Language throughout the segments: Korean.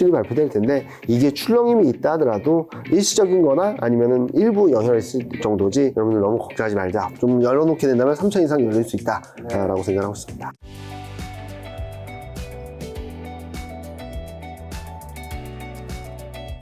수출이 발표될 텐데 이게 출렁임이 있다 하더라도 일시적인 거나 아니면은 일부 영향을 있을 정도지 여러분들 너무 걱정하지 말자. 좀 열어놓게 된다면 3천 이상 열릴 수 있다 라고 생각하고 있습니다.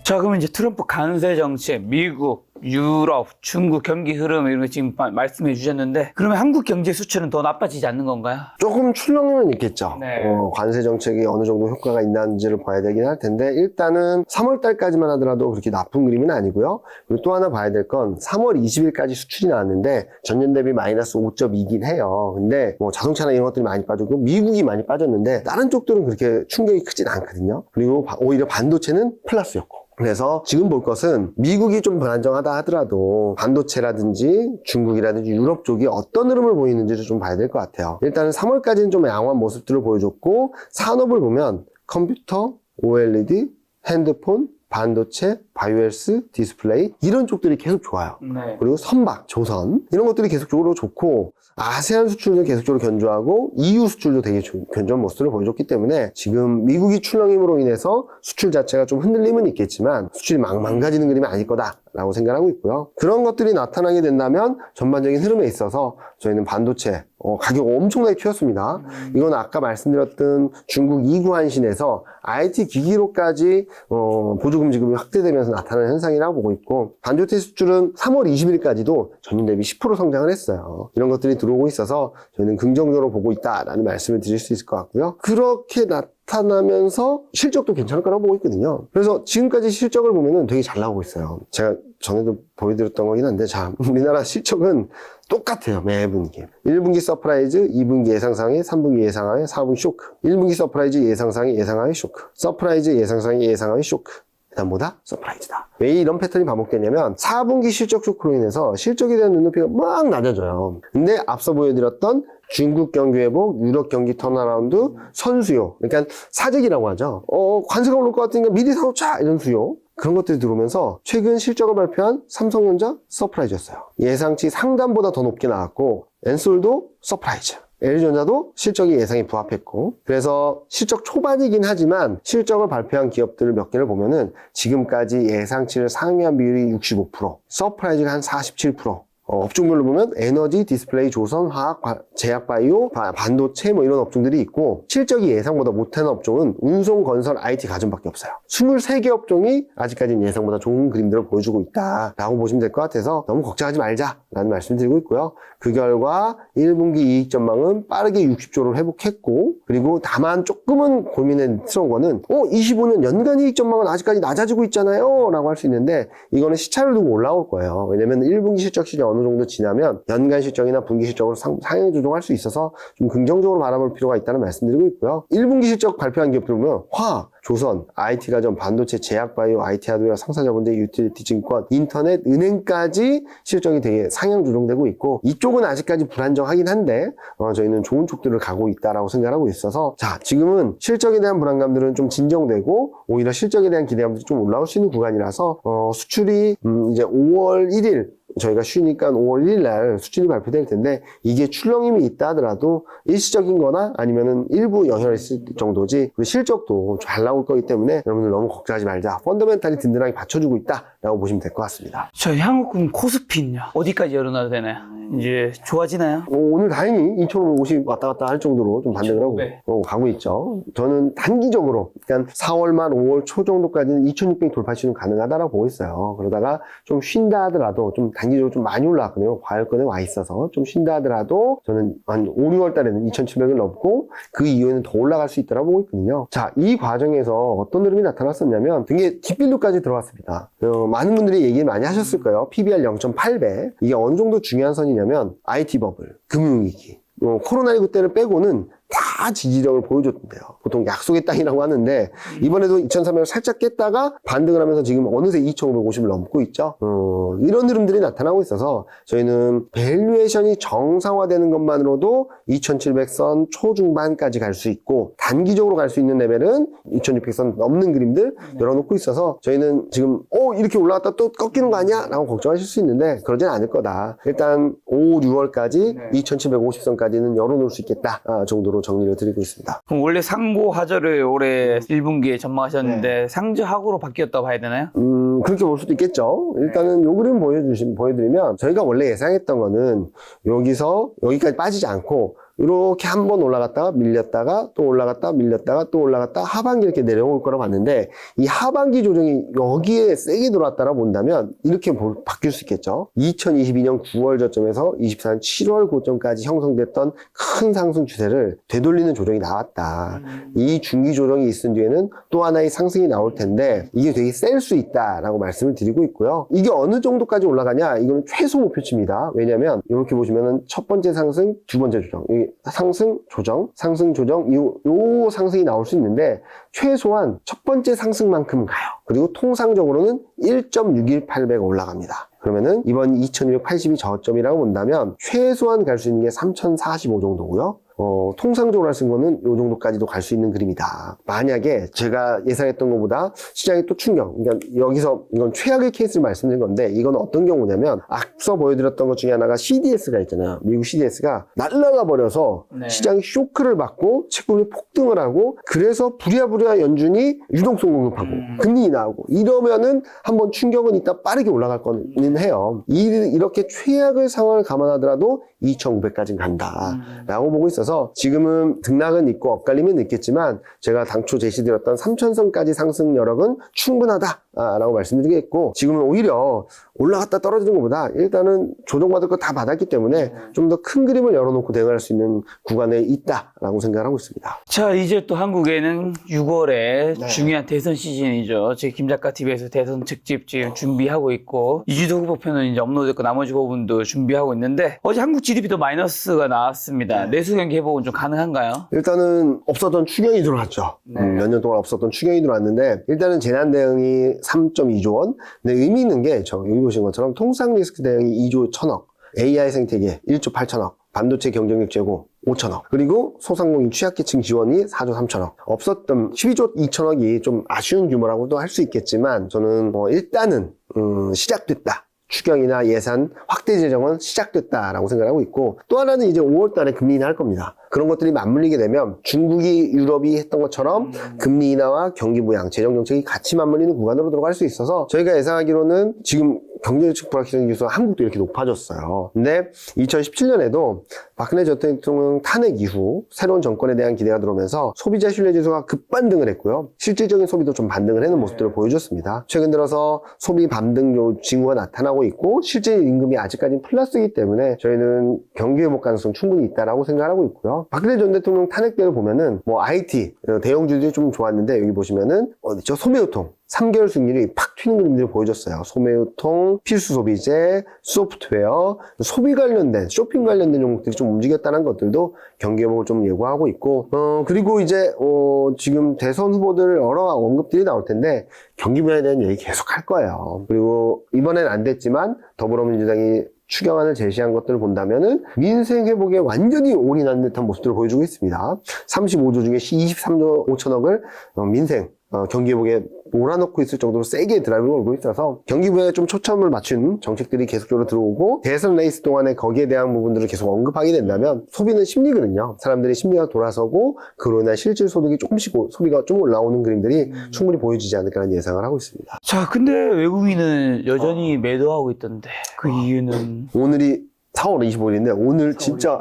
자, 그러면 이제 트럼프 관세 정책, 미국, 유럽, 중국 경기 흐름 이런 거 지금 마- 말씀해 주셨는데 그러면 한국 경제 수출은 더 나빠지지 않는 건가요? 조금 출렁임은 있겠죠. 네. 어, 관세 정책이 어느 정도 효과가 있는지를 봐야 되긴 할 텐데 일단은 3월 달까지만 하더라도 그렇게 나쁜 그림은 아니고요. 그리고 또 하나 봐야 될 건 3월 20일까지 수출이 나왔는데 전년 대비 마이너스 5.2긴 해요. 근데 뭐 자동차나 이런 것들이 많이 빠졌고 미국이 많이 빠졌는데 다른 쪽들은 그렇게 충격이 크진 않거든요. 그리고 바- 오히려 반도체는 플러스였고. 그래서 지금 볼 것은 미국이 좀 불안정하다 하더라도 반도체라든지 중국이라든지 유럽 쪽이 어떤 흐름을 보이는지를 좀 봐야 될 것 같아요. 일단은 3월까지는 좀 양호한 모습들을 보여줬고 산업을 보면 컴퓨터, OLED, 핸드폰, 반도체, 바이오헬스, 디스플레이 이런 쪽들이 계속 좋아요. 네. 그리고 선박, 조선 이런 것들이 계속적으로 좋고 아세안 수출도 계속적으로 견조하고 EU 수출도 되게 조- 견조한 모습을 보여줬기 때문에 지금 미국이 출렁임으로 인해서 수출 자체가 좀 흔들림은 있겠지만 수출이 막 망가지는 그림이 아닐 거다 라고 생각하고 있고요. 그런 것들이 나타나게 된다면 전반적인 흐름에 있어서 저희는 반도체 어, 가격 엄청나게 튀었습니다. 이건 아까 말씀드렸던 중국 이구한신에서 IT 기기로까지 어, 보조금 지급이 확대되면서 나타나는 현상이라고 보고 있고 반도체 수출은 3월 20일까지도 전년 대비 10% 성장을 했어요. 이런 것들이 들어오고 있어서 저희는 긍정적으로 보고 있다라는 말씀을 드릴 수 있을 것 같고요. 그렇게 나타나면서 실적도 괜찮을 거라고 보고 있거든요. 그래서 지금까지 실적을 보면은 되게 잘 나오고 있어요. 제가 전에도 보여드렸던 거긴 한데 자 우리나라 실적은 똑같아요 매분기 1분기 서프라이즈 2분기 예상상의 3분기 예상하의 4분기 쇼크 1분기 서프라이즈 예상상의 예상하의 쇼크 서프라이즈 예상상의 예상하의 쇼크 그다음 뭐다? 서프라이즈다. 왜 이런 패턴이 반복되냐면 4분기 실적 쇼크로 인해서 실적에 대한 눈높이가 막 낮아져요. 근데 앞서 보여드렸던 중국 경기 회복, 유럽 경기 턴어라운드, 선수요. 그러니까 사재기라고 하죠. 어, 관세가 오를 것 같으니까 미리 사놓자! 이런 수요. 그런 것들이 들어오면서 최근 실적을 발표한 삼성전자 서프라이즈였어요. 예상치 상단보다 더 높게 나왔고 엔솔도 서프라이즈. LG전자도 실적이 예상에 부합했고 그래서 실적 초반이긴 하지만 실적을 발표한 기업들 몇 개를 보면은 지금까지 예상치를 상회한 비율이 65% 서프라이즈가 한 47% 어, 업종별로 보면 에너지, 디스플레이, 조선, 화학, 바- 제약, 바이오, 바- 반도체 뭐 이런 업종들이 있고 실적이 예상보다 못하는 업종은 운송, 건설, IT, 가전밖에 없어요. 23개 업종이 아직까지는 예상보다 좋은 그림들을 보여주고 있다라고 보시면 될 것 같아서 너무 걱정하지 말자라는 말씀을 드리고 있고요. 그 결과 1분기 이익 전망은 빠르게 60조를 회복했고 그리고 다만 조금은 고민스러운 거는 어 25년 연간 이익 전망은 아직까지 낮아지고 있잖아요 라고 할 수 있는데 이거는 시차를 두고 올라올 거예요. 왜냐면 1분기 실적 시즌 어느 정도 지나면 연간 실적이나 분기 실적으로 상, 상향 조정할 수 있어서 좀 긍정적으로 바라볼 필요가 있다는 말씀드리고 있고요. 1분기 실적 발표한 기업 들 보면 화학, 조선, IT 가전, 반도체, 제약 바이오, IT 하드웨어, 상사자본제, 유틸리티 증권, 인터넷, 은행까지 실적이 되게 상향 조정되고 있고 이쪽은 아직까지 불안정하긴 한데 어, 저희는 좋은 쪽들을 가고 있다라고 생각하고 있어서 자 지금은 실적에 대한 불안감들은 좀 진정되고 오히려 실적에 대한 기대감들이 좀 올라올 수 있는 구간이라서 어, 수출이 음, 이제 5월 1일 저희가 쉬니까 5월 1일 날 수출이 발표될 텐데 이게 출렁임이 있다 하더라도 일시적인 거나 아니면은 일부 영향을 있을 정도지 그리고 실적도 잘 나올 거기 때문에 여러분들 너무 걱정하지 말자. 펀더멘탈이 든든하게 받쳐주고 있다 라고 보시면 될 것 같습니다 저희 한국은 코스피는요? 어디까지 열어놔도 되나요? 이제 좋아지나요? 어, 오늘 다행히 2,550 왔다 갔다 할 정도로 좀 반등을 하고 네. 어, 가고 있죠. 저는 단기적으로, 그러니까 4월 말 5월 초 정도까지는 2,600 돌파 시는 가능하다라고 보고 있어요. 그러다가 좀 쉰다 하더라도 좀 단기적으로 좀 많이 올라왔거든요. 과열권에 와 있어서 좀 쉰다 하더라도 저는 한 5, 6월 달에는 2,700을 넘고 그 이후에는 더 올라갈 수 있다고 보고 있거든요. 자, 이 과정에서 어떤 흐름이 나타났었냐면 되게 뒷빌로까지 들어왔습니다. 어, 많은 분들이 얘기를 많이 하셨을 거예요. PBR 0.8배. 이게 어느 정도 중요한 선이냐면 IT 버블, 금융위기, 어, 코로나19 때를 빼고는 다 지지력을 보여줬는데요. 보통 약속의 땅이라고 하는데 이번에도 2,300을 살짝 깼다가 반등을 하면서 지금 어느새 2,550을 넘고 있죠. 어, 이런 흐름들이 나타나고 있어서 저희는 밸류에이션이 정상화되는 것만으로도 2,700선 초중반까지 갈 수 있고 단기적으로 갈 수 있는 레벨은 2,600선 넘는 그림들 열어놓고 있어서 저희는 지금 어 이렇게 올라갔다 또 꺾이는 거 아니야? 라고 걱정하실 수 있는데 그러진 않을 거다. 일단 5, 6월까지 네. 2,750선까지는 열어놓을 수 있겠다 아, 정도로 정리를 드리고 있습니다. 그럼 원래 상고 하저를 올해 1분기에 전망하셨는데 상저하고로 바뀌었다고 봐야 되나요? 음, 그렇게 볼 수도 있겠죠. 일단은 요 그림 보여주신, 보여드리면, 저희가 원래 예상했던 거는 여기서 여기까지 빠지지 않고, 이렇게 한 번 올라갔다가 밀렸다가 또 올라갔다가 밀렸다가 또 올라갔다가 하반기 이렇게 내려올 거라고 봤는데 이 하반기 조정이 여기에 세게 들어왔다라 본다면 이렇게 볼- 바뀔 수 있겠죠. 2022년 9월 저점에서 24년 7월 고점까지 형성됐던 큰 상승 추세를 되돌리는 조정이 나왔다. 이 중기 조정이 있은 뒤에는 또 하나의 상승이 나올 텐데 이게 되게 셀 수 있다라고 말씀을 드리고 있고요. 이게 어느 정도까지 올라가냐? 이거는 최소 목표치입니다. 왜냐하면 이렇게 보시면은 첫 번째 상승, 두 번째 조정, 이 상승 조정, 상승 조정, 요, 요 상승이 나올 수 있는데 최소한 첫 번째 상승만큼 가요. 그리고 통상적으로는 1.618배가 올라갑니다. 그러면은 이번 2282 저점이라고 본다면 최소한 갈 수 있는 게 3045 정도고요. 어, 통상적으로 할수 있는 거는 이 정도까지도 갈 수 있는 그림이다. 만약에 제가 예상했던 것보다 시장이 또 충격, 그러니까 여기서 이건 최악의 케이스를 말씀드린 건데 이건 어떤 경우냐면 앞서 보여드렸던 것 중에 하나가 CDS가 있잖아요. 미국 CDS가 날라가 버려서 네. 시장이 쇼크를 받고 채권이 폭등을 하고 그래서 부랴부랴 연준이 유동성 공급하고 음. 금리 인하하고 이러면은 한번 충격은 있다 빠르게 올라갈 거는 해요. 이, 이렇게 최악의 상황을 감안하더라도 2,900까지는 간다. 음. 라고 보고 있어서 지금은 등락은 있고 엇갈림은 있겠지만 제가 당초 제시드렸던 3천선까지 상승 여력은 충분하다 라고 말씀드리겠고 지금은 오히려 올라갔다 떨어지는 것보다 일단은 조정받을 거 다 받았기 때문에 좀 더 큰 그림을 열어놓고 대응할 수 있는 구간에 있다라고 생각을 하고 있습니다. 자, 이제 또 한국에는 6월에 네. 중요한 대선 시즌이죠. 제 김작가 TV에서 대선 특집 지금 준비하고 있고, 이주도 후보 편은 이제 업로드됐고, 나머지 부분도 준비하고 있는데, 어제 한국 GDP도 마이너스가 나왔습니다. 네. 내수 경기 회복은 좀 가능한가요? 일단은 없었던 추경이 들어왔죠. 네. 몇년 동안 없었던 추경이 들어왔는데 일단은 재난 대응이 3.2조 원. 근데 의미 있는 게 저 여기 보신 것처럼 통상 리스크 대응이 2조 1천억, AI 생태계 1조 8천억, 반도체 경쟁력 제고 5천억, 그리고 소상공인 취약계층 지원이 4조 3천억. 없었던 12조 2천억이 좀 아쉬운 규모라고도 할 수 있겠지만 저는 뭐 일단은 음, 시작됐다. 추경이나 예산 확대 재정은 시작됐다라고 생각하고 있고 또 하나는 이제 5월 달에 금리 인하할 겁니다. 그런 것들이 맞물리게 되면 중국이 유럽이 했던 것처럼 금리 인하와 경기 부양, 재정 정책이 같이 맞물리는 구간으로 들어갈 수 있어서 저희가 예상하기로는 지금 경제적 불확실성 지수가 한국도 이렇게 높아졌어요. 근데 2017년에도 박근혜 전 대통령 탄핵 이후 새로운 정권에 대한 기대가 들어오면서 소비자 신뢰 지수가 급반등을 했고요. 실질적인 소비도 좀 반등을 하는 모습들을 보여줬습니다. 최근 들어서 소비 반등 요 징후가 나타나고 있고 실제 임금이 아직까지는 플러스이기 때문에 저희는 경기 회복 가능성 충분히 있다라고 생각하고 있고요. 박근혜 전 대통령 탄핵 때를 보면은 뭐 IT 어, 대형주들이 좀 좋았는데 여기 보시면은 어디죠? 소매유통 3개월 수익률이 팍 튀는 그림들을 보여줬어요. 소매유통, 필수 소비재, 소프트웨어, 소비 관련된, 쇼핑 관련된 종목들이 좀 움직였다는 것들도 경기 회복을 좀 예고하고 있고, 어, 그리고 이제, 어, 지금 대선 후보들 여러 언급들이 나올 텐데, 경기 분야에 대한 얘기 계속 할 거예요. 그리고 이번엔 안 됐지만, 더불어민주당이 추경안을 제시한 것들을 본다면은 민생 회복에 완전히 올인한 듯한 모습들을 보여주고 있습니다. 35조 중에 23조 5천억을 어, 민생 어, 경기 회복에 몰아넣고 있을 정도로 세게 드라이브를 걸고 있어서 경기 부에 좀 초점을 맞춘 정책들이 계속적으로 들어오고 대선 레이스 동안에 거기에 대한 부분들을 계속 언급하게 된다면 소비는 심리거든요. 사람들의 심리가 돌아서고 그로 인한 실질 소득이 조금씩 오- 소비가 좀 올라오는 그림들이 충분히 보여지지 않을까라는 예상을 하고 있습니다. 자, 근데 외국인은 여전히 매도하고 있던데, 그 이유는? 오늘이 4월 25일인데 오늘 진짜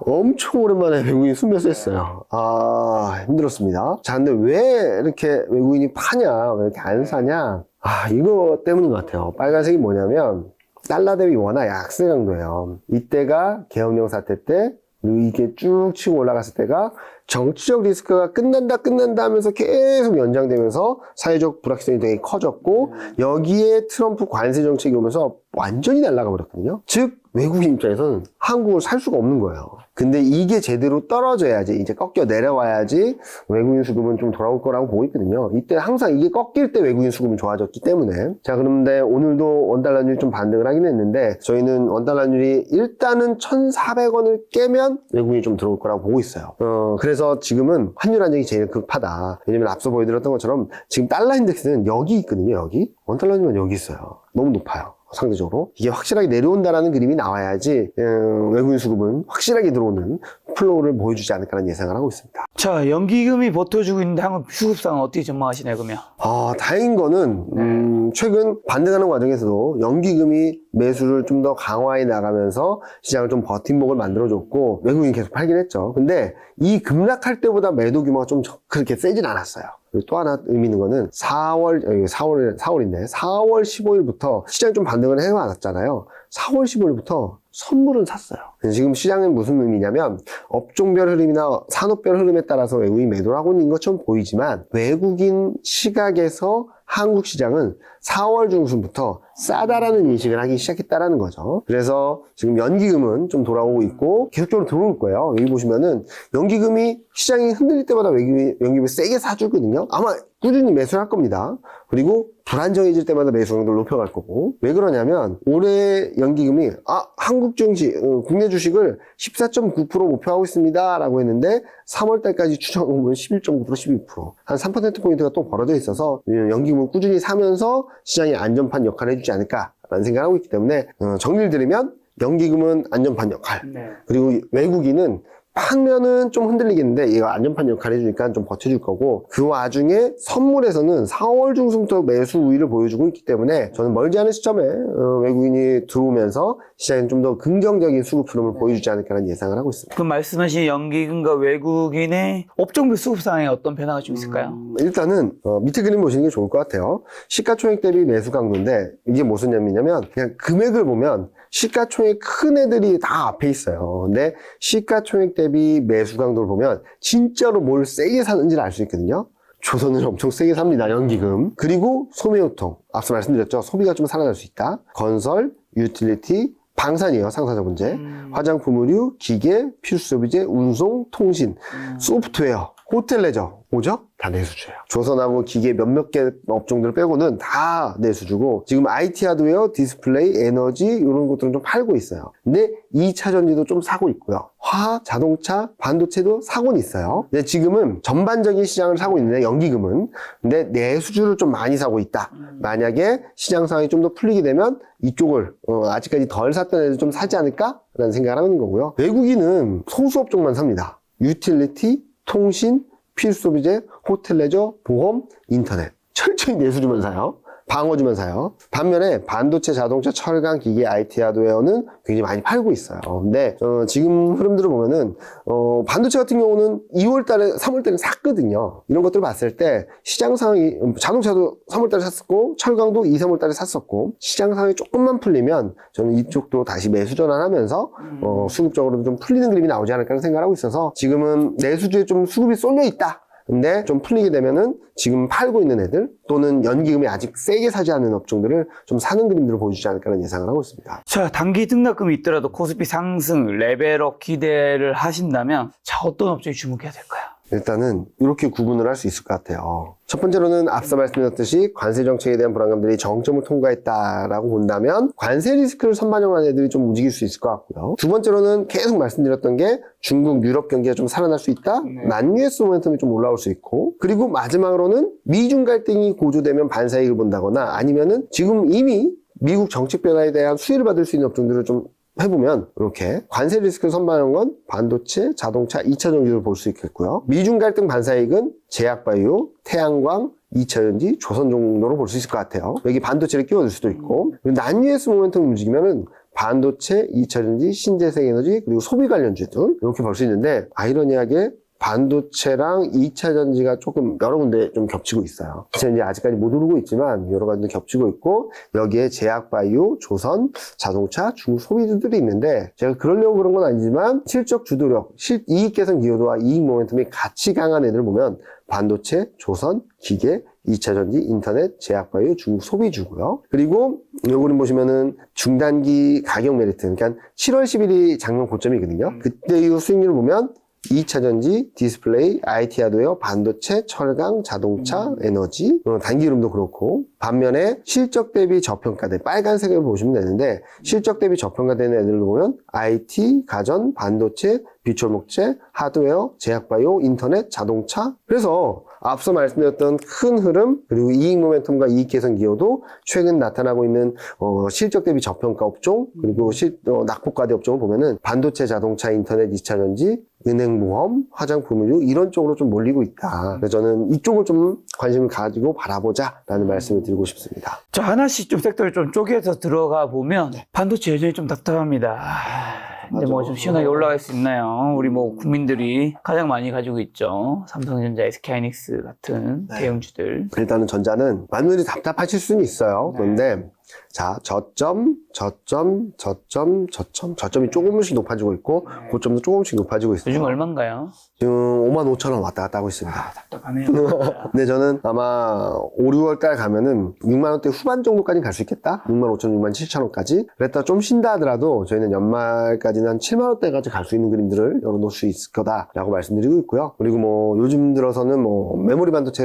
엄청 오랜만에 외국인 순매수 했어요. 아, 힘들었습니다. 자, 근데 왜 이렇게 외국인이 파냐? 왜 이렇게 안 사냐? 아, 이거 때문인 것 같아요. 빨간색이 뭐냐면, 달러 대비 워낙 약세 강도예요. 이때가 계엄령 사태 때, 그리고 이게 쭉 치고 올라갔을 때가 정치적 리스크가 끝난다, 끝난다 하면서 계속 연장되면서 사회적 불확실성이 되게 커졌고, 여기에 트럼프 관세 정책이 오면서 완전히 날아가 버렸거든요. 즉, 외국인 입장에서는 한국을 살 수가 없는 거예요. 근데 이게 제대로 떨어져야지, 이제 꺾여 내려와야지 외국인 수급은 좀 돌아올 거라고 보고 있거든요. 이때 항상 이게 꺾일 때 외국인 수급은 좋아졌기 때문에. 자, 그런데 오늘도 원달러율이 좀 반등을 하긴 했는데, 저희는 원달러율이 일단은 1,400원을 깨면 외국인이 좀 들어올 거라고 보고 있어요. 어, 그래서 지금은 환율 안정이 제일 급하다. 왜냐면 앞서 보여드렸던 것처럼 지금 달러 인덱스는 여기 있거든요, 여기. 원달러율은 여기 있어요. 너무 높아요. 상대적으로. 이게 확실하게 내려온다라는 그림이 나와야지 음, 외국인 수급은 확실하게 들어오는 플로우를 보여주지 않을까라는 예상을 하고 있습니다. 자, 연기금이 버텨주고 있는데 한국 수급상은 어떻게 전망하시나요, 그러면? 아, 다행인 거는, 음, 최근 반등하는 과정에서도 연기금이 매수를 좀 더 강화해 나가면서 시장을 좀 버팀목을 만들어줬고, 외국인이 계속 팔긴 했죠. 근데 이 급락할 때보다 매도 규모가 좀 저- 그렇게 세진 않았어요. 또 하나 의미 있는 거는 4월, 4월, 4월인데, 4월 15일부터 시장이 좀 반등을 해왔잖아요. 4월 15일부터 선물은 샀어요. 지금 시장은 무슨 의미냐면, 업종별 흐름이나 산업별 흐름에 따라서 외국인 매도를 하고 있는 것처럼 보이지만 외국인 시각에서 한국 시장은 4월 중순부터 싸다라는 인식을 하기 시작했다라는 거죠. 그래서 지금 연기금은 좀 돌아오고 있고 계속적으로 들어올 거예요. 여기 보시면은 연기금이 시장이 흔들릴 때마다 외국인 연기금을 세게 사주거든요. 아마 꾸준히 매수를 할 겁니다. 그리고 불안정해질 때마다 매수 강도를 높여갈 거고 왜 그러냐면 올해 연기금이 아 한국 증시 어, 국내 주식을 14.9% 목표하고 있습니다 라고 했는데 3월 달까지 추정 보면 11.9% 12%한 3% 포인트가 또 벌어져 있어서 연기금을 꾸준히 사면서 시장의 안전판 역할을 해주지 않을까라는 생각을 하고 있기 때문에 어, 정리를 드리면 연기금은 안전판 역할 네. 그리고 외국인은 판면은 좀 흔들리겠는데 얘가 안전판 역할을 해주니까 좀 버텨줄 거고 그 와중에 선물에서는 4월 중순부터 매수 우위를 보여주고 있기 때문에 저는 멀지 않은 시점에 어, 외국인이 들어오면서 시장에 좀 더 긍정적인 수급 흐름을 보여주지 않을까라는 예상을 하고 있습니다. 그 말씀하신 연기금과 외국인의 업종별 수급상에 어떤 변화가 좀 있을까요? 음, 일단은 어, 밑에 그림 보시는 게 좋을 것 같아요. 시가총액 대비 매수 강도인데 이게 무슨 의미냐면 그냥 금액을 보면 시가총액 큰 애들이 다 앞에 있어요. 근데 시가총액 대비 매수 강도를 보면 진짜로 뭘 세게 사는지를 알 수 있거든요. 조선을 엄청 세게 삽니다. 연기금. 그리고 소매유통. 앞서 말씀드렸죠. 소비가 좀 살아날 수 있다. 건설, 유틸리티, 방산이에요. 상사자 문제. 음. 화장품 의류, 기계, 필수 소비재, 운송, 통신, 음. 소프트웨어, 호텔 레저, 뭐죠? 다 내수주예요. 조선하고 기계 몇몇 개 업종들 빼고는 다 내수주고 지금 IT 하드웨어, 디스플레이, 에너지 이런 것들은 좀 팔고 있어요. 근데 2차 전지도 좀 사고 있고요. 화학, 자동차, 반도체도 사고는 있어요. 근데 지금은 전반적인 시장을 사고 있는데 연기금은 근데 내수주를 좀 많이 사고 있다. 만약에 시장 상황이 좀 더 풀리게 되면 이쪽을 어, 아직까지 덜 샀던 애들 좀 사지 않을까라는 생각을 하는 거고요. 외국인은 소수 업종만 삽니다. 유틸리티, 통신, 필수소비재, 호텔 레저, 보험, 인터넷. 철저히 내수주만 사요. 방어주만 사요. 반면에 반도체, 자동차, 철강, 기계, IT 하드웨어는 굉장히 많이 팔고 있어요. 근데 어, 지금 흐름들을 보면은 어, 반도체 같은 경우는 2월달에, 3월달에 샀거든요. 이런 것들을 봤을 때 시장 상황이 음, 자동차도 3월달에 샀었고 철강도 2, 3월달에 샀었고 시장 상황이 조금만 풀리면 저는 이쪽도 다시 매수 전환하면서 어, 수급적으로도 좀 풀리는 그림이 나오지 않을까 생각을 하고 있어서 지금은 내수주에 좀 수급이 쏠려 있다. 근데 좀 풀리게 되면은 지금 팔고 있는 애들 또는 연기금이 아직 세게 사지 않는 업종들을 좀 사는 그림들을 보여주지 않을까라는 예상을 하고 있습니다. 자, 단기 등락금이 있더라도 코스피 상승, 레벨업 기대를 하신다면, 자, 어떤 업종에 주목해야 될까요? 일단은 이렇게 구분을 할 수 있을 것 같아요. 첫 번째로는 앞서 말씀드렸듯이 관세 정책에 대한 불안감들이 정점을 통과했다라고 본다면 관세 리스크를 선반영한 애들이 좀 움직일 수 있을 것 같고요. 두 번째로는 계속 말씀드렸던 게 중국, 유럽 경기가 좀 살아날 수 있다. 네. 난유에스 모멘텀이 좀 올라올 수 있고 그리고 마지막으로는 미중 갈등이 고조되면 반사이익을 본다거나 아니면은 지금 이미 미국 정책 변화에 대한 수혜를 받을 수 있는 업종들을 좀 해보면 이렇게 관세 리스크를 선반영한 건 반도체, 자동차, 2차 전지를 볼 수 있겠고요. 미중 갈등 반사익은 제약바이오, 태양광, 2차 전지, 조선 정도로 볼 수 있을 것 같아요. 여기 반도체를 끼워줄 수도 있고 난유에스 모멘텀 움직이면은 반도체, 2차 전지, 신재생 에너지 그리고 소비 관련주들 이렇게 볼 수 있는데 아이러니하게 반도체랑 2차 전지가 조금 여러 군데 좀 겹치고 있어요. 제가 이제 아직까지 못 오르고 있지만 여러 가지 겹치고 있고 여기에 제약 바이오, 조선, 자동차, 중국 소비주들이 있는데 제가 그러려고 그런 건 아니지만 실적 주도력, 실 이익 개선 기여도와 이익 모멘텀이 같이 강한 애들을 보면 반도체, 조선, 기계, 2차 전지, 인터넷, 제약 바이오, 중국 소비주고요. 그리고 요거는 보시면은 중단기 가격 메리트, 그러니까 7월 10일이 작년 고점이거든요. 그때 이후 수익률을 보면 2차 전지, 디스플레이, IT 하드웨어, 반도체, 철강, 자동차, 에너지, 어, 단기 흐름도 그렇고. 반면에 실적 대비 저평가된 빨간색을 보시면 되는데 실적 대비 저평가된 애들을 보면 IT, 가전, 반도체, 비철목재, 하드웨어, 제약바이오, 인터넷, 자동차. 그래서 앞서 말씀드렸던 큰 흐름 그리고 이익 모멘텀과 이익 개선 기여도 최근 나타나고 있는 어, 실적 대비 저평가 업종 그리고 실, 어, 낙폭과대 업종을 보면은 반도체, 자동차, 인터넷, 2차 전지, 은행 보험, 화장품류 이런 쪽으로 좀 몰리고 있다. 그래서 저는 이쪽을 좀 관심을 가지고 바라보자라는 말씀을 드리고 싶습니다. 자, 하나씩 좀 섹터를 좀 쪼개서 들어가 보면 반도체 여전히 좀 답답합니다. 아, 근데 뭐좀 시원하게 올라갈 수 있나요? 우리 뭐 국민들이 가장 많이 가지고 있죠. 삼성전자, SK하이닉스 같은 대형주들. 일단은 전자는 많은 분들이 답답하실 수는 있어요. 그런데 자 저점, 저점, 저점, 저점, 저점이 조금씩 높아지고 있고 고점도 조금씩 높아지고 있어요. 요즘 얼마인가요? 지금 5만 5천 원 왔다 갔다 하고 있습니다. 답답하네요. 근데 저는 아마 5, 6월 달 가면은 6만 원대 후반 정도까지 갈 수 있겠다. 6만 5천, 6만 7천 원까지. 그랬다 좀 쉰다 하더라도 저희는 연말까지는 한 7만 원대까지 갈 수 있는 그림들을 열어놓을 수 있을 거다라고 말씀드리고 있고요. 그리고 뭐 요즘 들어서는 뭐 메모리 반도체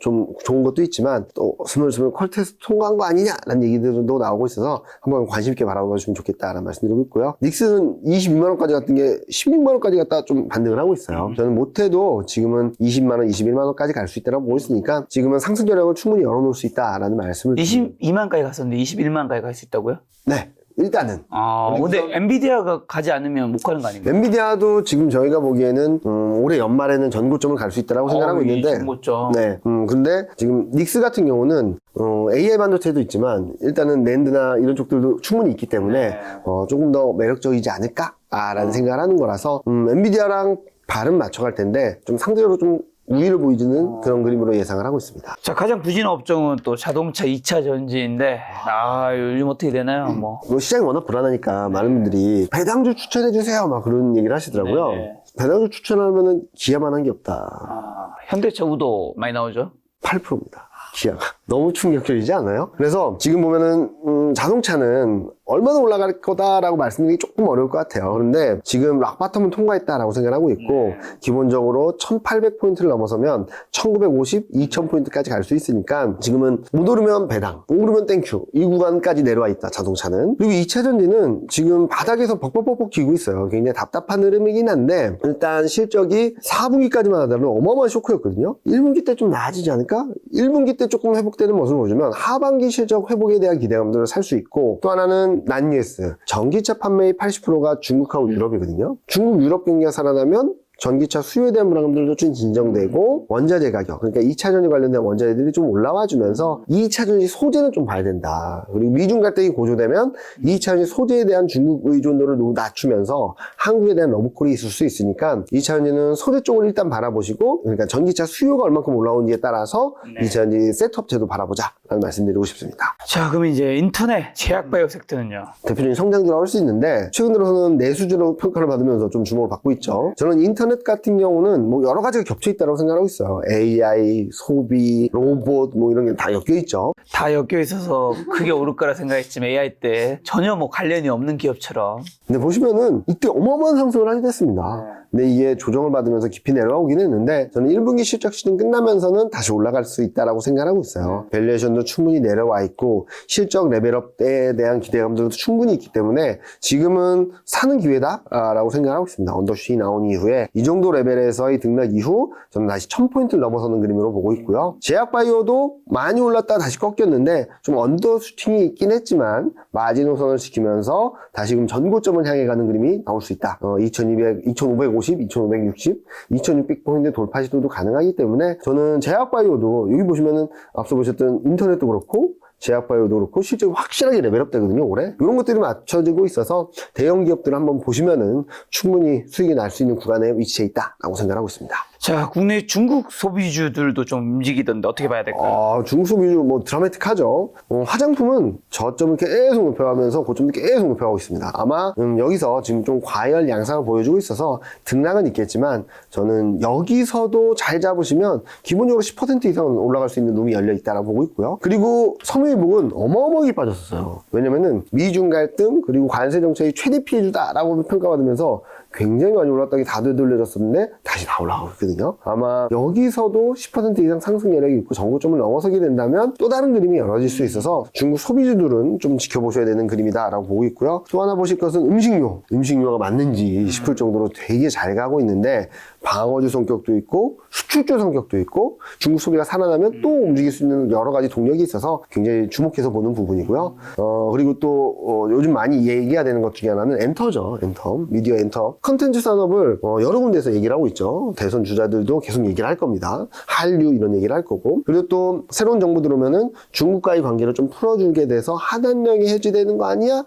좀 좋은 것도 있지만 또 스물스물 퀄테스트 통과한 거 아니냐라는 얘기 들도 나오고 있어서 한번 관심 있게 바라봐 주시면 좋겠다라는 말씀드리고 있고요. 닉스는 22만 원까지 갔던 게 16만 원까지 갔다 좀 반등을 하고 있어요. 저는 못해도 지금은 20만 원, 21만 원까지 갈 수 있다고 보고 있으니까 지금은 상승 전략을 충분히 열어놓을 수 있다라는 말씀을 드립니다. 22만까지 갔었는데 21만까지 갈 수 있다고요? 네 일단은 아, 근데 엔비디아가 가지 않으면 못 가는 거 아닌가요? 엔비디아도 지금 저희가 보기에는 음, 올해 연말에는 전고점을 갈 수 있다고 생각하고 어, 이 있는데 중고점. 네, 음, 근데 지금 닉스 같은 경우는 어, AI 반도체도 있지만 일단은 랜드나 이런 쪽들도 충분히 있기 때문에 네. 어, 조금 더 매력적이지 않을까라는 생각을 하는 거라서 음, 엔비디아랑 발은 맞춰갈 텐데 좀 상대적으로 좀 우위를 보여주는 그런 그림으로 예상을 하고 있습니다. 자, 가장 부진 업종은 또 자동차 2차 전지인데, 아, 요즘 어떻게 되나요? 뭐. 뭐 시장이 워낙 불안하니까 많은 분들이 배당주 추천해 주세요 막 그런 얘기를 하시더라고요. 네. 배당주 추천하면은 기아만 한 게 없다. 아, 현대차 우도 많이 나오죠? 8%입니다. 기아가 너무 충격적이지 않아요? 그래서 지금 보면은 음, 자동차는 얼마나 올라갈 거다라고 말씀드리기 조금 어려울 것 같아요. 그런데 지금 락바텀은 통과했다라고 생각하고 있고 기본적으로 1800포인트를 넘어서면 1950, 2000포인트까지 갈 수 있으니까 지금은 못 오르면 배당, 오르면 땡큐 이 구간까지 내려와 있다 자동차는 그리고 2차 전지는 지금 바닥에서 벅벅벅벅 기고 있어요. 굉장히 답답한 흐름이긴 한데 일단 실적이 4분기까지만 하더라도 어마어마한 쇼크였거든요. 1분기 때 좀 나아지지 않을까? 1분기 때 조금 회복되는 모습을 보여주면 하반기 실적 회복에 대한 기대감들을 살 수 있고 또 하나는 난뉴스 전기차 판매의 80%가 중국하고 유럽이거든요. 중국 유럽 경기가 살아나면 전기차 수요에 대한 불안감들도 좀 진정되고 원자재 가격 그러니까 2차 전지 관련된 원자재들이 좀 올라와 주면서 2차 전지 소재는 좀 봐야 된다. 그리고 미중 갈등이 고조되면 2차 전지 소재에 대한 중국 의존도를 너무 낮추면서 한국에 대한 러브콜이 있을 수 있으니까 2차 전지는 소재 쪽을 일단 바라보시고 그러니까 전기차 수요가 얼마큼 올라오는지에 따라서 네. 2차 전지 셋업체도 바라보자라는 말씀드리고 싶습니다. 자, 그럼 이제 인터넷 제약 바이오 섹터는요? 대표적인 성장주라고 할 수 있는데 최근 들어서는 내수주로 평가를 받으면서 좀 주목을 받고 있죠. 저는 인터넷 같은 경우는 뭐 여러 가지가 겹쳐 있다고 생각하고 있어요. AI, 소비, 로봇 뭐 이런 게 다 엮여 있죠. 다 엮여 있어서 크게 오를 거라 생각했지만 AI 때 전혀 뭐 관련이 없는 기업처럼 근데 보시면은 이때 어마어마한 상승을 하게 됐습니다. 근데 이게 조정을 받으면서 깊이 내려오긴 했는데 저는 1분기 실적 시즌 끝나면서는 다시 올라갈 수 있다라고 생각하고 있어요. 밸류에이션도 충분히 내려와 있고 실적 레벨업에 대한 기대감들도 충분히 있기 때문에 지금은 사는 기회다라고 생각하고 있습니다. 언더슈이 나온 이후에 이 정도 레벨에서의 등락 이후 저는 다시 1000포인트를 넘어서는 그림으로 보고 있고요. 제약바이오도 많이 올랐다 다시 꺾였는데 좀 언더슈팅이 있긴 했지만 마지노선을 지키면서 다시금 전고점을 향해 가는 그림이 나올 수 있다. 어, 2200, 2550, 2560, 2600포인트 돌파 시도도 가능하기 때문에 저는 제약바이오도 여기 보시면은 앞서 보셨던 인터넷도 그렇고 제약바이오도 그렇고 실적이 확실하게 레벨업 되거든요 올해 이런 것들이 맞춰지고 있어서 대형 기업들을 한번 보시면은 충분히 수익이 날 수 있는 구간에 위치해 있다라고 생각하고 있습니다. 자 국내 중국 소비주들도 좀 움직이던데 어떻게 봐야 될까요? 아, 중소 비주 뭐 드라마틱하죠. 어, 화장품은 저점을 계속 높여가면서 고점을 계속 높여가고 있습니다. 아마 음, 여기서 지금 좀 과열 양상을 보여주고 있어서 등락은 있겠지만 저는 여기서도 잘 잡으시면 기본적으로 10% 이상 올라갈 수 있는 룸이 열려 있다라고 보고 있고요. 그리고 섬유유복은 어마어마하게 빠졌었어요. 왜냐면은 미중 갈등 그리고 관세 정책이 최대 피해주다라고 평가받으면서 굉장히 많이 올랐다가 다 되돌려졌었는데 다시 다 올라가고 있거든요. 있거든요. 아마 여기서도 10% 이상 상승 여력이 있고 전고점을 넘어서게 된다면 또 다른 그림이 열어질 수 있어서 중국 소비주들은 좀 지켜보셔야 되는 그림이다라고 보고 있고요. 또 하나 보실 것은 음식료. 음식료가 맞는지 싶을 정도로 되게 잘 가고 있는데 방어주 성격도 있고 수출주 성격도 있고 중국 소비가 살아나면 또 움직일 수 있는 여러 가지 동력이 있어서 굉장히 주목해서 보는 부분이고요. 어, 그리고 또 어, 요즘 많이 얘기가 되는 것 중에 하나는 엔터죠. 엔터. 미디어 엔터. 컨텐츠 산업을 어, 여러 군데에서 얘기를 하고 있죠. 대선 주자들도 계속 얘기를 할 겁니다. 한류 이런 얘기를 할 거고. 그리고 또 새로운 정부 들어오면은 중국과의 관계를 좀 풀어주게 돼서 하단령이 해지되는 거 아니야?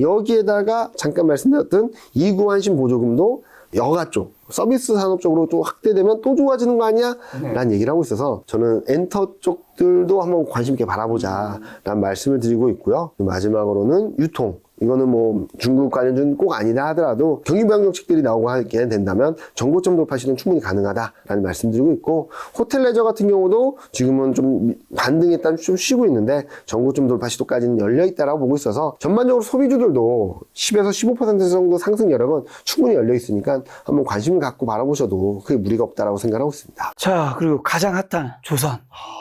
여기에다가 잠깐 말씀드렸던 이구환신 보조금도 여가 쪽, 서비스 산업 쪽으로 또 확대되면 또 좋아지는 거 아니야? 라는 얘기를 하고 있어서 저는 엔터 쪽들도 한번 관심 있게 바라보자 라는 말씀을 드리고 있고요. 마지막으로는 유통. 이거는 뭐 중국 관련주는 꼭 아니다 하더라도 경기부양 정책들이 나오고 하게 된다면 정고점 돌파 시는 충분히 가능하다라는 말씀드리고 있고 호텔 레저 같은 경우도 지금은 좀 반등했다 좀 쉬고 있는데 정고점 돌파 시도까지는 열려 있다라고 보고 있어서 전반적으로 소비주들도 10에서 15% 정도 상승 여력은 충분히 열려 있으니까 한번 관심을 갖고 바라보셔도 크게 무리가 없다라고 생각하고 있습니다. 자, 그리고 가장 핫한 조선,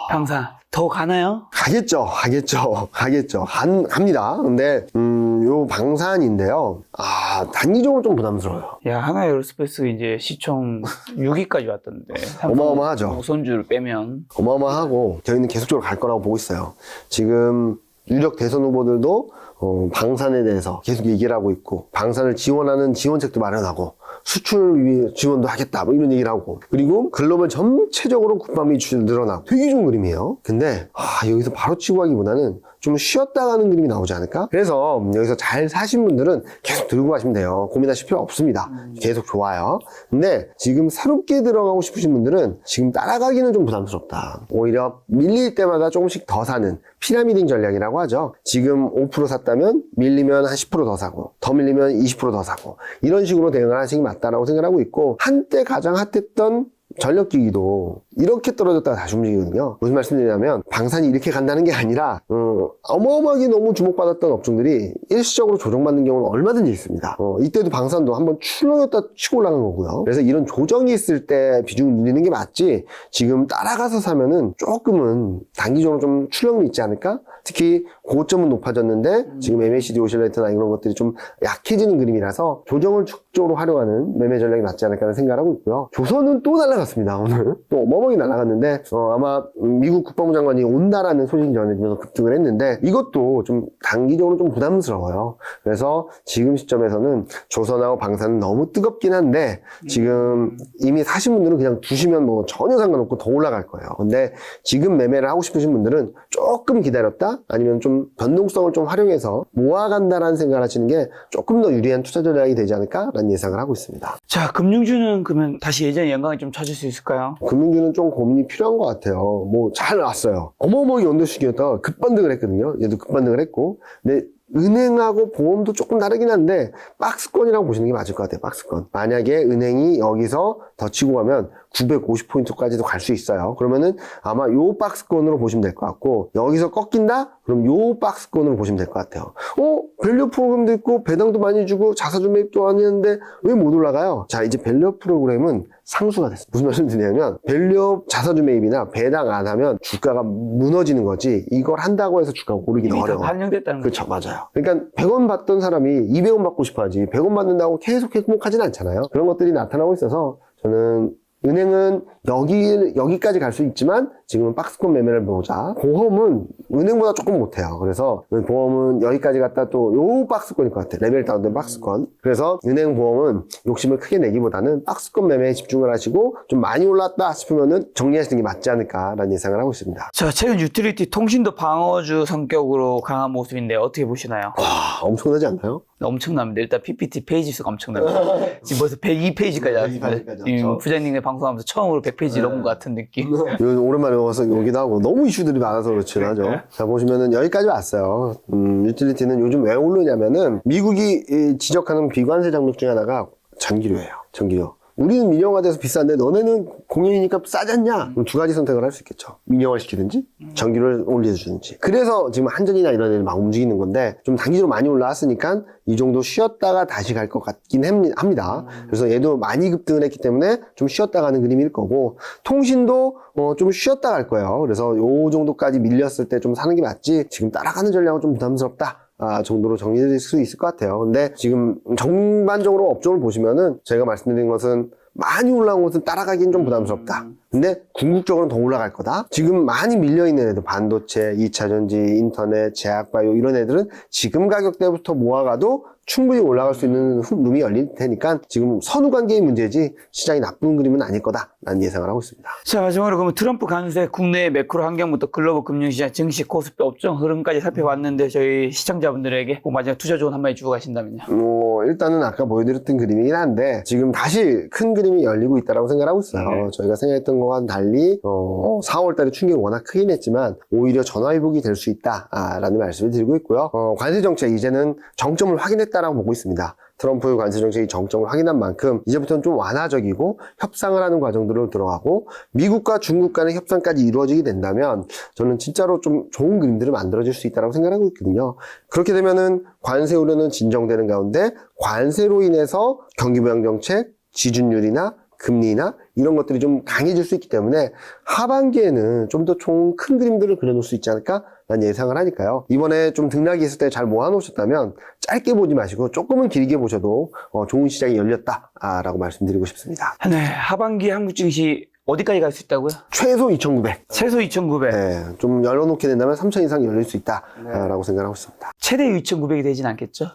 방산. 더 가나요? 가겠죠, 가겠죠, 가겠죠. 간, 갑니다. 근데, 음, 요 방산인데요. 아, 단기적으로 좀 부담스러워요. 야, 하나 에어로스페이스 이제 시총 6위까지 왔던데. 어마어마하죠. 우선주를 빼면. 어마어마하고 저희는 계속적으로 갈 거라고 보고 있어요. 지금 유력 대선 후보들도 어, 방산에 대해서 계속 얘기를 하고 있고 방산을 지원하는 지원책도 마련하고 수출 위- 지원도 하겠다 뭐 이런 얘기를 하고 그리고 글로벌 전체적으로 국방비 지출이 늘어나고 되게 좋은 그림이에요. 근데 아, 여기서 바로 치고 가기보다는 좀 쉬었다 가는 그림이 나오지 않을까? 그래서 여기서 잘 사신 분들은 계속 들고 가시면 돼요. 고민하실 필요 없습니다. 계속 좋아요. 근데 지금 새롭게 들어가고 싶으신 분들은 지금 따라가기는 좀 부담스럽다. 오히려 밀릴 때마다 조금씩 더 사는 피라미딩 전략이라고 하죠. 지금 5% 샀다면 밀리면 한 10%더 사고 더 밀리면 20%더 사고 이런 식으로 대응을 하시는 게 맞다라고 생각하고 있고 한때 가장 핫했던 전력기기도 이렇게 떨어졌다가 다시 움직이거든요. 무슨 말씀드리냐면 방산이 이렇게 간다는 게 아니라 어, 어마어마하게 너무 주목받았던 업종들이 일시적으로 조정받는 경우는 얼마든지 있습니다. 어, 이때도 방산도 한번 출렁였다 치고 올라간 거고요. 그래서 이런 조정이 있을 때 비중을 누리는 게 맞지 지금 따라가서 사면은 조금은 단기적으로 좀 출렁이 있지 않을까? 특히 고점은 높아졌는데 지금 MACD 오실레이터나 이런 것들이 좀 약해지는 그림이라서 조정을 축적으로 활용하는 매매 전략이 맞지 않을까 생각을 하고 있고요. 조선은 또 날아갔습니다. 오늘 또 어마어마하게 날아갔는데 어, 아마 미국 국방부 장관이 온다라는 소식이 전해지면서 급등을 했는데 이것도 좀 단기적으로 좀 부담스러워요. 그래서 지금 시점에서는 조선하고 방산은 너무 뜨겁긴 한데 지금 이미 사신 분들은 그냥 두시면 뭐 전혀 상관없고 더 올라갈 거예요. 근데 지금 매매를 하고 싶으신 분들은 조금 기다렸다 아니면 좀 변동성을 좀 활용해서 모아간다라는 생각을 하시는 게 조금 더 유리한 투자 전략이 되지 않을까 라는 예상을 하고 있습니다. 자, 금융주는 그러면 다시 예전의 영광을 좀 찾을 수 있을까요? 금융주는 좀 고민이 필요한 것 같아요. 뭐 잘 나왔어요. 어마어마하게 언더시기였다가 급반등을 했거든요. 얘도 급반등을 했고. 근데 은행하고 보험도 조금 다르긴 한데 박스권이라고 보시는 게 맞을 것 같아요. 박스권. 만약에 은행이 여기서 더 치고 가면 950포인트까지도 갈 수 있어요. 그러면은 아마 요 박스권으로 보시면 될 것 같고 여기서 꺾인다? 그럼 요 박스권으로 보시면 될 것 같아요. 어? 밸류 프로그램도 있고 배당도 많이 주고 자사 주 매입도 안 했는데 왜 못 올라가요? 자 이제 밸류 프로그램은 상수가 됐어요. 무슨 말씀 드리냐면 밸류 자사주 매입이나 배당 안 하면 주가가 무너지는 거지 이걸 한다고 해서 주가가 오르기는 어려워. 반영됐다는 그렇죠, 거죠. 맞아요. 그러니까 100원 받던 사람이 200원 받고 싶어 하지 100원 받는다고 계속 행복하진 않잖아요. 그런 것들이 나타나고 있어서 저는 은행은 여기, 여기까지 갈 수 있지만 지금은 박스권 매매를 보자. 보험은 은행보다 조금 못해요. 그래서 보험은 여기까지 갔다 또 요 박스권일 것 같아요. 레벨 다운된 박스권. 그래서 은행 보험은 욕심을 크게 내기보다는 박스권 매매에 집중을 하시고 좀 많이 올랐다 싶으면은 정리하시는 게 맞지 않을까라는 예상을 하고 있습니다. 자, 최근 유틸리티 통신도 방어주 성격으로 강한 모습인데 어떻게 보시나요? 와, 엄청나지 않나요? 엄청납니다. 일단 PPT 페이지 수가 엄청납니다. 지금 벌써 102페이지까지 102 왔습니다. 페이지까지 지금 왔죠. 부장님의 방송하면서 처음으로 100페이지 넘은 것 같은 느낌. 요즘 오랜만에 와서 오기도 하고 너무 이슈들이 많아서 그렇긴 하죠. 자 보시면은 여기까지 왔어요. 음, 유틸리티는 요즘 왜 오르냐면은 미국이 이, 지적하는 비관세 장벽 중에 하나가 전기료예요. 전기료. 우리는 민영화돼서 비싼데 너네는 공연이니까 싸지 않냐? 그럼 두 가지 선택을 할 수 있겠죠. 민영화 시키든지 전기를 올려주든지. 그래서 지금 한전이나 이런 애들 막 움직이는 건데 좀 단기적으로 많이 올라왔으니까 이 정도 쉬었다가 다시 갈 것 같긴 합니- 합니다. 그래서 얘도 많이 급등을 했기 때문에 좀 쉬었다 가는 그림일 거고 통신도 어, 좀 쉬었다 갈 거예요. 그래서 요 정도까지 밀렸을 때 좀 사는 게 맞지 지금 따라가는 전략은 좀 부담스럽다. 아, 정도로 정리될 수 있을 것 같아요. 근데 지금 전반적으로 업종을 보시면은 제가 말씀드린 것은 많이 올라온 것은 따라가기엔 좀 부담스럽다. 근데 궁극적으로는 더 올라갈 거다. 지금 많이 밀려있는 애들, 반도체, 2차전지, 인터넷, 제약바이오 이런 애들은 지금 가격대부터 모아가도 충분히 올라갈 수 있는 흠- 룸이 열릴 테니까 지금 선후 관계의 문제지 시장이 나쁜 그림은 아닐 거다. 라는 예상을 하고 있습니다. 자, 마지막으로 그러면 트럼프 관세, 국내 매크로 환경부터 글로벌 금융시장, 증시, 코스피 업종 흐름까지 살펴봤는데 저희 시청자분들에게 꼭 마지막 투자 조언 한마디 주고 가신다면요. 뭐 일단은 아까 보여드렸던 그림이긴 한데 지금 다시 큰 그림이 열리고 있다고 생각하고 있어요. 네. 저희가 생각했던 거와는 달리 어, 4월 달에 충격이 워낙 크긴 했지만 오히려 전화위복이 될 수 있다라는 말씀을 드리고 있고요. 어, 관세 정책 이제는 정점을 확인했다라고 보고 있습니다. 트럼프 관세 정책이 정점을 확인한 만큼 이제부터는 좀 완화적이고 협상을 하는 과정들로 들어가고 미국과 중국 간의 협상까지 이루어지게 된다면 저는 진짜로 좀 좋은 그림들을 만들어질 수 있다고 생각하고 있거든요. 그렇게 되면은 관세 우려는 진정되는 가운데 관세로 인해서 경기 부양 정책, 지준율이나 금리나 이런 것들이 좀 강해질 수 있기 때문에 하반기에는 좀더총큰 그림들을 그려놓을 수 있지 않을까? 라는 예상을 하니까요. 이번에 좀 등락이 있을 때 잘 모아놓으셨다면 짧게 보지 마시고 조금은 길게 보셔도 어, 좋은 시장이 열렸다라고 말씀드리고 싶습니다. 네, 하반기 한국 증시 어디까지 갈 수 있다고요? 최소 2,900. 최소 2,900. 네, 좀 열어놓게 된다면 3,000 이상 열릴 수 있다라고 생각하고 있습니다. 최대 2,900이 되진 않겠죠?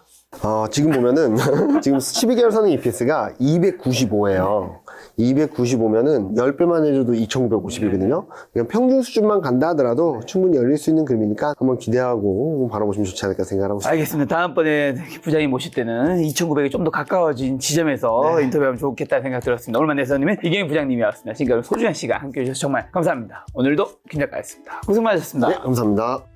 어, 지금 보면은, 지금 12개월 선행 EPS가 295예요. 295면은 10배만 해줘도 2,950이거든요. 그냥 평균 수준만 간다 하더라도 충분히 열릴 수 있는 그림이니까 한번 기대하고 바라보시면 좋지 않을까 생각하고 있습니다. 알겠습니다. 다음번에 부장님 모실 때는 2,900이 좀 더 가까워진 지점에서 인터뷰하면 좋겠다는 생각 들었습니다. 오늘 만 내서님은 이경희 부장님이었습니다. 지금까지 소중한 시간 함께 해주셔서 정말 감사합니다. 오늘도 김 작가였습니다. 고생 많으셨습니다. 네, 감사합니다.